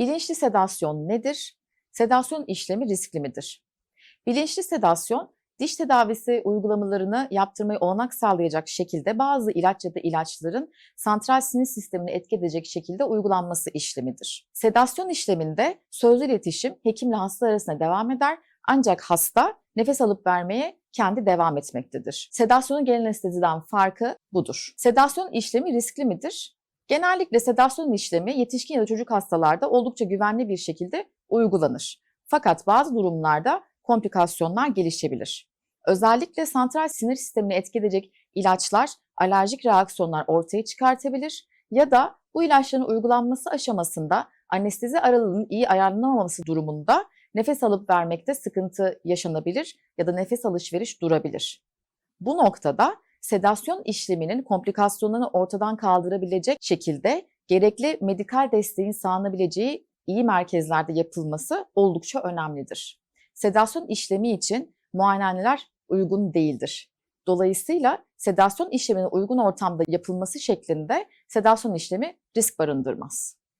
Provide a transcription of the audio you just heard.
Bilinçli sedasyon nedir? Sedasyon işlemi riskli midir? Bilinçli sedasyon, diş tedavisi uygulamalarını yaptırmayı olanak sağlayacak şekilde bazı ilaç ya da ilaçların santral sinir sistemini etki edecek şekilde uygulanması işlemidir. Sedasyon işleminde sözlü iletişim hekimle hasta arasında devam eder ancak hasta nefes alıp vermeye kendi devam etmektedir. Sedasyonun genel anesteziden farkı budur. Sedasyon işlemi riskli midir? Genellikle sedasyon işlemi yetişkin ya da çocuk hastalarda oldukça güvenli bir şekilde uygulanır. Fakat bazı durumlarda komplikasyonlar gelişebilir. Özellikle santral sinir sistemini etki edecek ilaçlar alerjik reaksiyonlar ortaya çıkartabilir ya da bu ilaçların uygulanması aşamasında anestezi aralığının iyi ayarlanamaması durumunda nefes alıp vermekte sıkıntı yaşanabilir ya da nefes alışveriş durabilir. Bu noktada sedasyon işleminin komplikasyonlarını ortadan kaldırabilecek şekilde gerekli medikal desteğin sağlanabileceği iyi merkezlerde yapılması oldukça önemlidir. Sedasyon işlemi için muayenehaneler uygun değildir. Dolayısıyla sedasyon işleminin uygun ortamda yapılması şeklinde sedasyon işlemi risk barındırmaz.